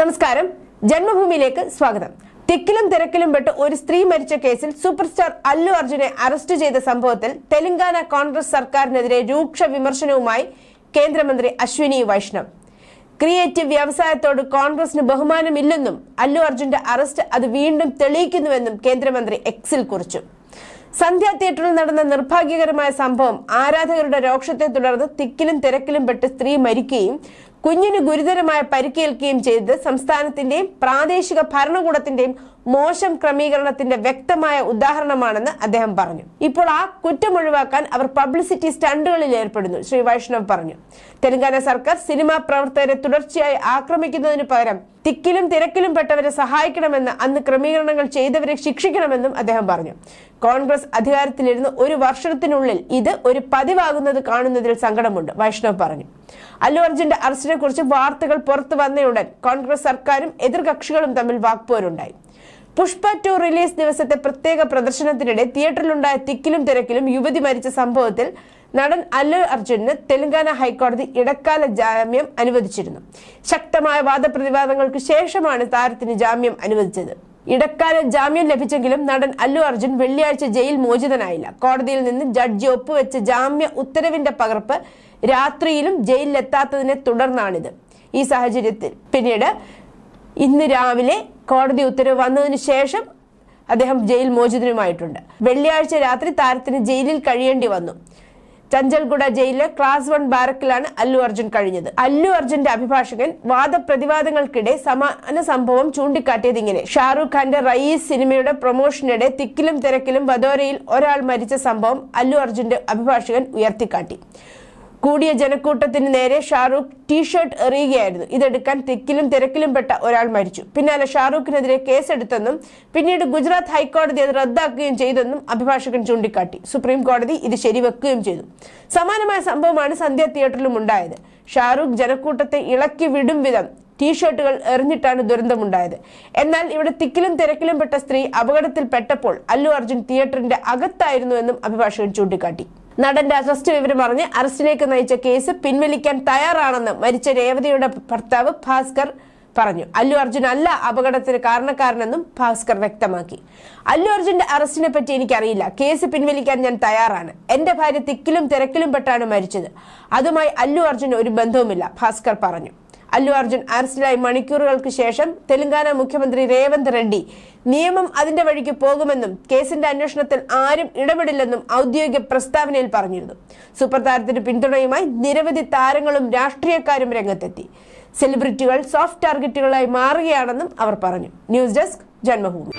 നമസ്കാരം. ജന്മഭൂമിയിലേക്ക് സ്വാഗതം. തിക്കിലും തിരക്കിലും പെട്ട് ഒരു സ്ത്രീ മരിച്ച കേസിൽ സൂപ്പർസ്റ്റാർ അല്ലു അർജുനെ അറസ്റ്റ് ചെയ്ത സംഭവത്തിൽ തെലങ്കാന കോൺഗ്രസ് സർക്കാരിനെതിരെ രൂക്ഷ വിമർശനവുമായി കേന്ദ്രമന്ത്രി അശ്വിനി വൈഷ്ണവ്. ക്രിയേറ്റീവ് വ്യവസായത്തോട് കോൺഗ്രസിന് ബഹുമാനമില്ലെന്നും അല്ലു അർജുന്റെ അറസ്റ്റ് അത് വീണ്ടും തെളിയിക്കുന്നുവെന്നും കേന്ദ്രമന്ത്രി എക്സിൽ കുറിച്ചു. സന്ധ്യ തിയേറ്ററിൽ നടന്ന നിർഭാഗ്യകരമായ സംഭവം ആരാധകരുടെ രോക്ഷത്തെ തുടർന്ന് തിക്കിലും തിരക്കിലും പെട്ട് സ്ത്രീ മരിക്കുകയും കുഞ്ഞിന് ഗുരുതരമായ പരിക്കേൽക്കുകയും ചെയ്തത് സംസ്ഥാനത്തിന്റെയും പ്രാദേശിക ഭരണകൂടത്തിന്റെയും മോശം ക്രമീകരണത്തിന്റെ വ്യക്തമായ ഉദാഹരണമാണെന്ന് അദ്ദേഹം പറഞ്ഞു. ഇപ്പോൾ ആ കുറ്റം ഒഴിവാക്കാൻ അവർ പബ്ലിസിറ്റി സ്റ്റണ്ടുകളിൽ ഏർപ്പെടുന്നു ശ്രീ വൈഷ്ണവ് പറഞ്ഞു. തെലങ്കാന സർക്കാർ സിനിമാ പ്രവർത്തകരെ തുടർച്ചയായി ആക്രമിക്കുന്നതിന് പകരം തിക്കിലും തിരക്കിലും പെട്ടവരെ സഹായിക്കണമെന്ന് അന്ന് ക്രമീകരണങ്ങൾ ചെയ്തവരെ ശിക്ഷിക്കണമെന്നും അദ്ദേഹം പറഞ്ഞു. കോൺഗ്രസ് അധികാരത്തിലിരുന്ന് ഒരു വർഷത്തിനുള്ളിൽ ഇത് ഒരു പതിവാകുന്നത് കാണുന്നതിൽ സങ്കടമുണ്ട് വൈഷ്ണവ് പറഞ്ഞു. അല്ലു അർജുന്റെ അറസ്റ്റിനെ കുറിച്ച് വാർത്തകൾ പുറത്തു വന്നയുടൻ കോൺഗ്രസ് സർക്കാരും എതിർകക്ഷികളും തമ്മിൽ വാക്പോരുണ്ടായി. പുഷ്പ ടു റിലീസ് ദിവസത്തെ പ്രത്യേക പ്രദർശനത്തിനിടെ തിയേറ്ററിലുണ്ടായ തിക്കിലും തിരക്കിലും യുവതി മരിച്ച സംഭവത്തിൽ നടൻ അല്ലു അർജുന് തെലങ്കാന ഹൈക്കോടതി ഇടക്കാല ജാമ്യം അനുവദിച്ചിരുന്നു. ശക്തമായ വാദപ്രതിവാദങ്ങൾക്ക് ശേഷമാണ് താരത്തിന് ജാമ്യം അനുവദിച്ചത്. ഇടക്കാല ജാമ്യം ലഭിച്ചെങ്കിലും നടൻ അല്ലു അർജുൻ വെള്ളിയാഴ്ച ജയിൽ മോചിതനായില്ല. കോടതിയിൽ നിന്ന് ജഡ്ജി ഒപ്പുവെച്ച ജാമ്യ ഉത്തരവിന്റെ പകർപ്പ് രാത്രിയിലും ജയിലിലെത്താത്തതിനെ തുടർന്നാണിത്. ഈ സാഹചര്യത്തിൽ പിന്നീട് ഇന്ന് രാവിലെ കോടതി ഉത്തരവ് വന്നതിന് ശേഷം അദ്ദേഹം ജയിൽ മോചിതനുമായിട്ടുണ്ട്. വെള്ളിയാഴ്ച രാത്രി താരത്തിന് ജയിലിൽ കഴിയേണ്ടി വന്നു. ചഞ്ചൽഗുഡ ജയിലിലെ ക്ലാസ് വൺ ബാരക്കിലാണ് അല്ലു അർജുൻ കഴിഞ്ഞത്. അല്ലു അർജുന്റെ അഭിഭാഷകൻ വാദപ്രതിവാദങ്ങൾക്കിടെ സമാന സംഭവം ചൂണ്ടിക്കാട്ടിയത് ഇങ്ങനെ. ഷാറൂഖ് ഖാന്റെ റയീസ് സിനിമയുടെ പ്രൊമോഷനിടെ തിക്കിലും തിരക്കിലും വദോരയിൽ ഒരാൾ മരിച്ച സംഭവം അല്ലു അർജുന്റെ അഭിഭാഷകൻ ഉയർത്തിക്കാട്ടി. കൂടിയ ജനക്കൂട്ടത്തിന് നേരെ ഷാറൂഖ് ടീഷർട്ട് എറിയുകയായിരുന്നു. ഇതെടുക്കാൻ തിക്കിലും തിരക്കിലും പെട്ട ഒരാൾ മരിച്ചു. പിന്നാലെ ഷാറൂഖിനെതിരെ കേസെടുത്തെന്നും പിന്നീട് ഗുജറാത്ത് ഹൈക്കോടതി അത് റദ്ദാക്കുകയും ചെയ്തെന്നും അഭിഭാഷകൻ ചൂണ്ടിക്കാട്ടി. സുപ്രീം കോടതി ഇത് ശരിവെക്കുകയും ചെയ്തു. സമാനമായ സംഭവമാണ് സന്ധ്യ തിയേറ്ററിലും ഉണ്ടായത്. ഷാറൂഖ് ജനക്കൂട്ടത്തെ ഇളക്കി വിടും വിധം ടീഷർട്ടുകൾ എറിഞ്ഞിട്ടാണ് ദുരന്തമുണ്ടായത്. എന്നാൽ ഇവിടെ തിക്കിലും തിരക്കിലും പെട്ട സ്ത്രീ അപകടത്തിൽ പെട്ടപ്പോൾ അല്ലു അർജുൻ തിയേറ്ററിന്റെ അകത്തായിരുന്നുവെന്നും അഭിഭാഷകൻ ചൂണ്ടിക്കാട്ടി. നടന്റെ അറസ്റ്റ് വിവരം അറിഞ്ഞ് അറസ്റ്റിലേക്ക് നയിച്ച കേസ് പിൻവലിക്കാൻ തയ്യാറാണെന്ന് മരിച്ച രേവതിയുടെ ഭർത്താവ് ഭാസ്കർ പറഞ്ഞു. അല്ലു അർജുൻ അല്ല അപകടത്തിന് കാരണക്കാരനെന്നും ഭാസ്കർ വ്യക്തമാക്കി. അല്ലു അർജുന്റെ അറസ്റ്റിനെ പറ്റി എനിക്കറിയില്ല. കേസ് പിൻവലിക്കാൻ ഞാൻ തയ്യാറാണ്. എന്റെ ഭാര്യ തിക്കിലും തിരക്കിലും പെട്ടാണ് മരിച്ചത്. അതുമായി അല്ലു അർജുന് ഒരു ബന്ധവുമില്ല ഭാസ്കർ പറഞ്ഞു. അല്ലു അർജുൻ അറസ്റ്റിലായി മണിക്കൂറുകൾക്ക് ശേഷം തെലങ്കാന മുഖ്യമന്ത്രി രേവന്ത് റെഡ്ഡി. നിയമം അതിന്റെ വഴിക്ക് പോകുമെന്നും കേസിന്റെ അന്വേഷണത്തിൽ ആരും ഇടപെടില്ലെന്നും ഔദ്യോഗിക പ്രസ്താവനയിൽ പറഞ്ഞിരുന്നു. സൂപ്പർ താരത്തിന് പിന്തുണയുമായി നിരവധി താരങ്ങളും രാഷ്ട്രീയക്കാരും രംഗത്തെത്തി. സെലിബ്രിറ്റികൾ സോഫ്റ്റ് ടാർഗറ്റുകളായി മാറുകയാണെന്നും അവർ പറഞ്ഞു. News desk Janmabhumi.